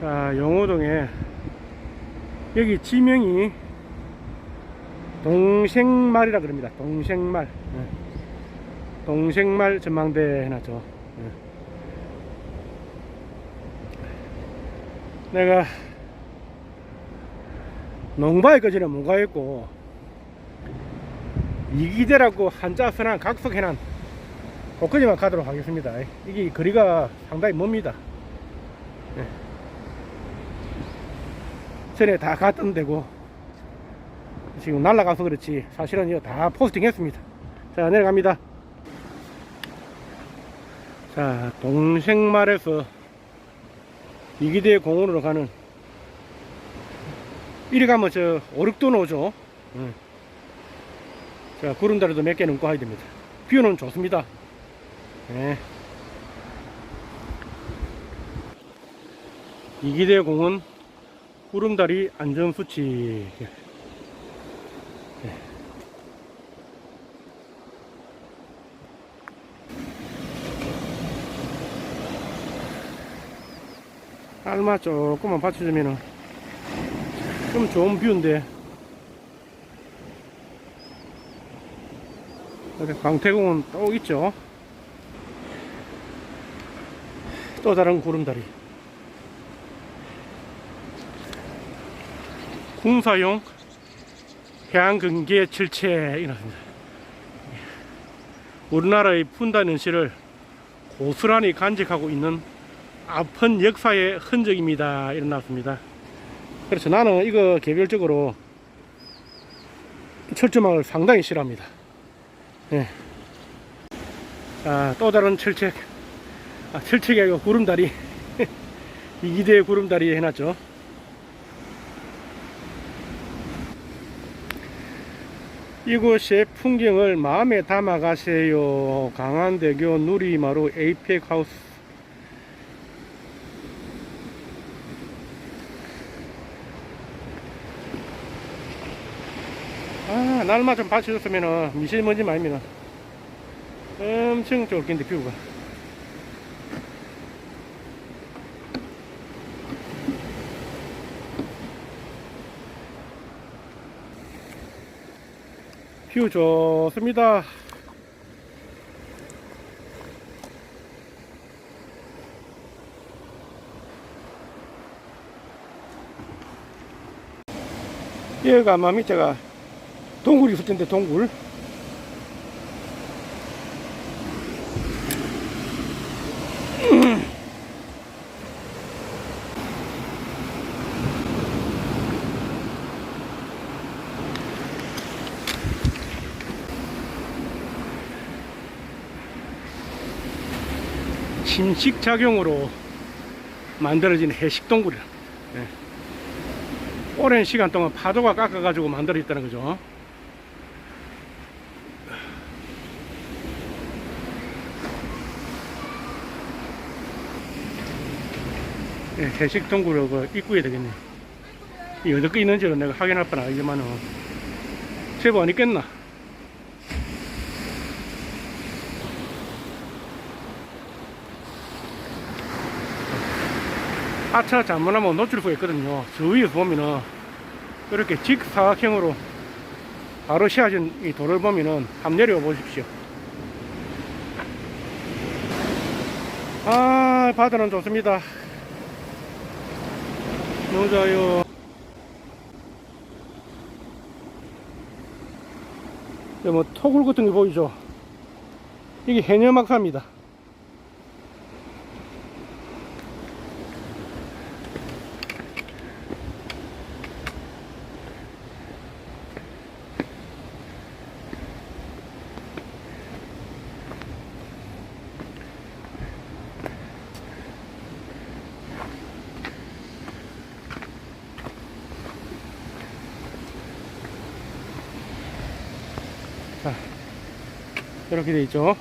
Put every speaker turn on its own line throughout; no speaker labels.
자, 영호동에 여기 지명이 동생말이라 그럽니다. 동생말. 예. 동생말 전망대 해놨죠. 예. 내가 농바에 그전에 못 가있고 이기대라고 한자 선한 각석 해난 거기까지만 가도록 하겠습니다. 이게 거리가 상당히 멉니다. 예. 전에 다 갔던 데고 지금 날라가서 그렇지 사실은 이거 다 포스팅 했습니다. 자 내려갑니다. 자 동생말에서 이기대 공원으로 가는 이리 가면 저 오륙도 오죠. 예. 자 구름다리도 몇 개 넘고 가야 됩니다. 뷰는 좋습니다. 예. 이기대 공원 구름다리 안전수칙. 예. 알마 조금만 받쳐주면은 좀 좋은 뷰인데. 광태공은 또 있죠. 또 다른 구름다리 군사용 해양근개 철체 이렇습니다. 우리나라의 분단 현실을 고스란히 간직하고 있는 아픈 역사의 흔적입니다. 일어났습니다. 그래서 나는 이거 개별적으로 철조망을 상당히 싫어합니다. 예. 자, 또 다른 철책 아, 철책이 아니고 구름다리 이기대 구름다리 해놨죠 이곳의 풍경을 마음에 담아 가세요. 강한대교 누리마루 에이펙 하우스. 아, 날만 좀 받쳐줬으면 미세먼지 많이 면 엄청 좋을 텐데 뷰가 뷰 좋습니다. 여기가 아마 밑에가 동굴이 있을 텐데 동굴 침식 작용으로 만들어진 해식 동굴이라. 네. 오랜 시간 동안 파도가 깎아 가지고 만들어졌다는 거죠. 예, 해식 동굴을 그 입구에 되겠네. 이 어떻게 있는지는 내가 확인할 뻔 알지만은 제보 안 있겠나? 하차 잘못하면 놓칠 수가 있거든요. 저 위에서 보면은 이렇게 직사각형으로 바로 씌워진 이 돌을 보면은 한번 내려와 보십시오. 아, 바다는 좋습니다. 너무 좋아요. 여기 뭐 토굴 같은 게 보이죠? 이게 해녀막사입니다. 자, 이렇게 돼 있죠.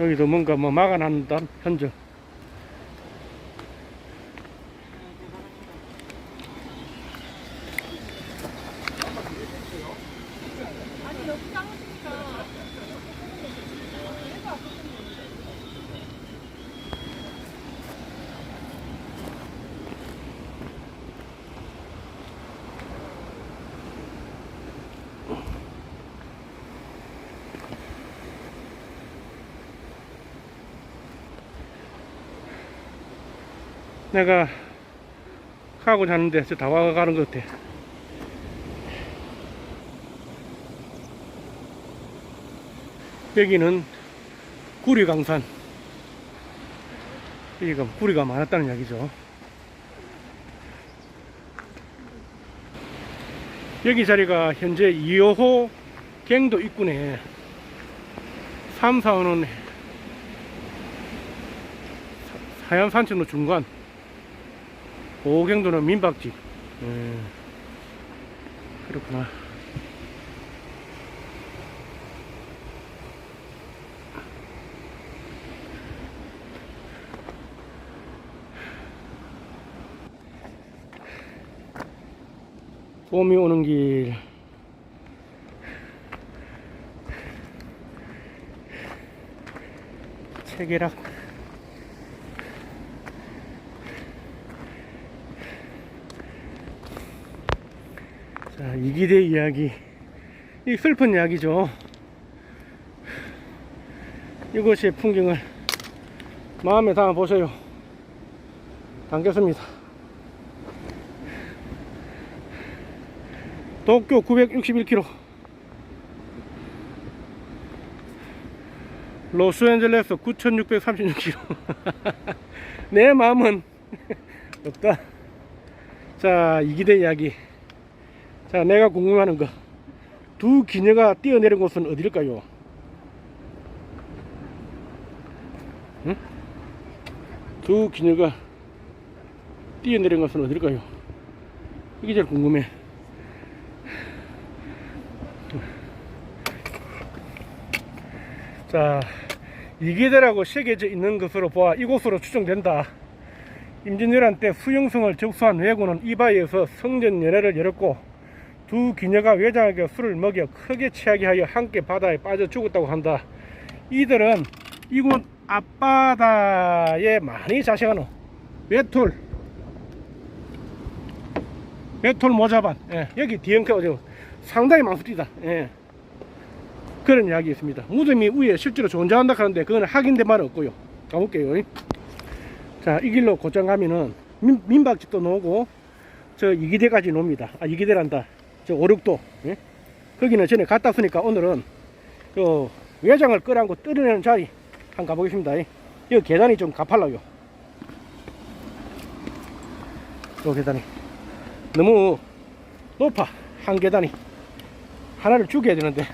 여기도 뭔가 뭐 막아놨다 현재. 내가 가고 자는데 다 와가는 것 같아. 여기는 구리강산. 여기가 구리가 많았다는 이야기죠. 여기 자리가 현재 2호호 갱도 입구네. 3, 4호는 하얀 산천로 중간. 5갱도는 민박집. 음, 그렇구나. 봄이 오는 길. 체계락. 자, 이기대 이야기. 이 슬픈 이야기죠. 이곳의 풍경을 마음에 담아 보세요. 담겼습니다. 도쿄 961km 로스앤젤레스 9636km 내 마음은 없다 자 이기대 이야기 자 내가 궁금해하는 거 두 기녀가 뛰어내린 곳은 어디일까요 응? 두 기녀가 뛰어내린 곳은 어디일까요 이게 제일 궁금해 자, 이기대라고 새겨져 있는 것으로 보아 이곳으로 추정된다. 임진왜란 때 수용성을 접수한 왜군은 이바이에서 성전 연회를 열었고 두 기녀가 외장에게 술을 먹여 크게 취하게 하여 함께 바다에 빠져 죽었다고 한다. 이들은 이곳 앞바다에 많이 자생하는 외톨 외톨 모자반 예, 여기 뒤엉켜 상당히 많습니다. 예. 그런 이야기 있습니다. 무덤이 위에 실제로 존재한다 하는데 그건 확인된 바는 없고요. 가볼게요. 자, 이 길로 곧장 가면은 민, 민박집도 나오고 저 이기대까지 놉니다. 아, 이기대란다. 저 오륙도. 예? 거기는 전에 갔다 왔으니까 오늘은 그 외장을 끌어안고 떨어내는 자리 한번 가보겠습니다. 여기 계단이 좀 가팔라요. 요 계단이. 너무 높아. 한 계단이. 하나를 죽여야 되는데.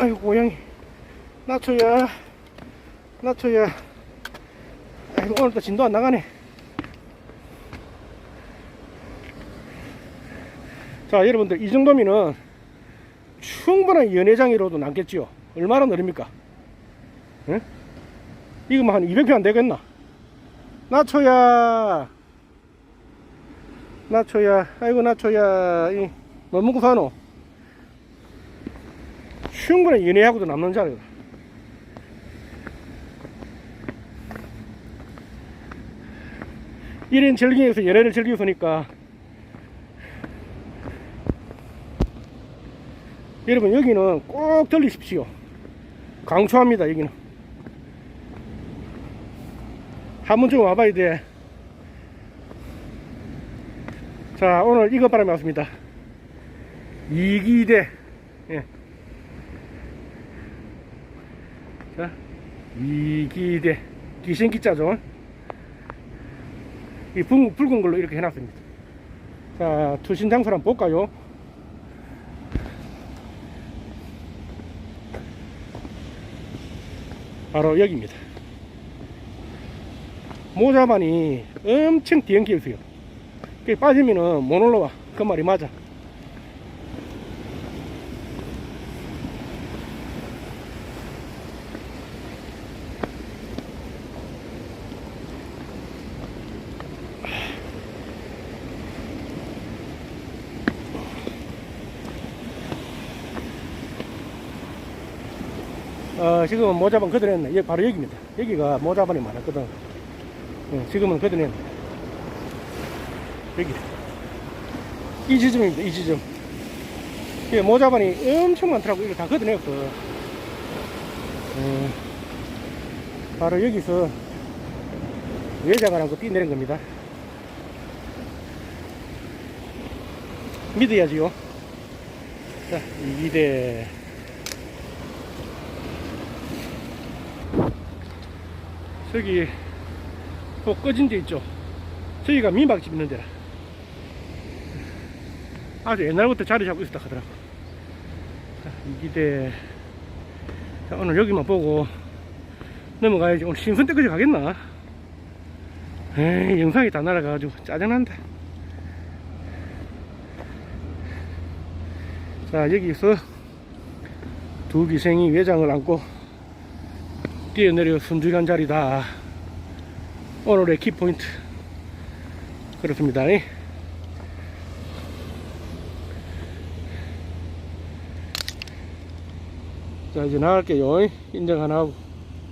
아이고 고양이 나초야 나초야 아이고 오늘도 진도 안 나가네. 자 여러분들 이 정도면은 충분한 연회장이로도 남겠지요. 얼마나 느립니까? 응? 이거 뭐한 200평 안 되겠나? 나초야! 나초야! 아이고 나초야. 이, 뭐 먹고 사노? 충분히 연애하고도 남는 자리다. 이런 절경에서 연애를 즐기서니까 여러분 여기는 꼭 들리십시오. 강추합니다 여기는. 한 번쯤 와봐야 돼. 자 오늘 이것 바람에 왔습니다. 이기대 예. 자, 이기대 기신기자죠. 이 붉은, 붉은 걸로 이렇게 해놨습니다. 자, 투신 장소를 한번 볼까요? 바로 여기입니다. 모자반이 엄청 뒤엉켜 있어요. 그 빠지면은 못 올라와. 그 말이 맞아. 어, 지금은 모자반 걷어냈네. 여기 바로 여기입니다. 여기가 모자반이 많았거든. 어, 지금은 걷어냈네. 여기. 이 지점입니다. 이 지점. 이게 모자반이 엄청 많더라고 이거 다 걷어내었어 음, 바로 여기서 외장을 한거 뛰내린 겁니다 믿어야지요 자 이대 저기 또 꺼진 데 있죠? 저기가 민박집 있는 데라 아주 옛날부터 자리 잡고 있었다 하더라고. 자, 이기대 자, 오늘 여기만 보고 넘어가야지. 오늘 신선 때까지 가겠나? 에이 영상이 다 날아가가지고 짜증난다. 자 여기서 두 기생이 외장을 안고 뛰어내려 순주간 자리다. 오늘의 키포인트 그렇습니다. 자 이제 나갈게요. 인정 하나 하고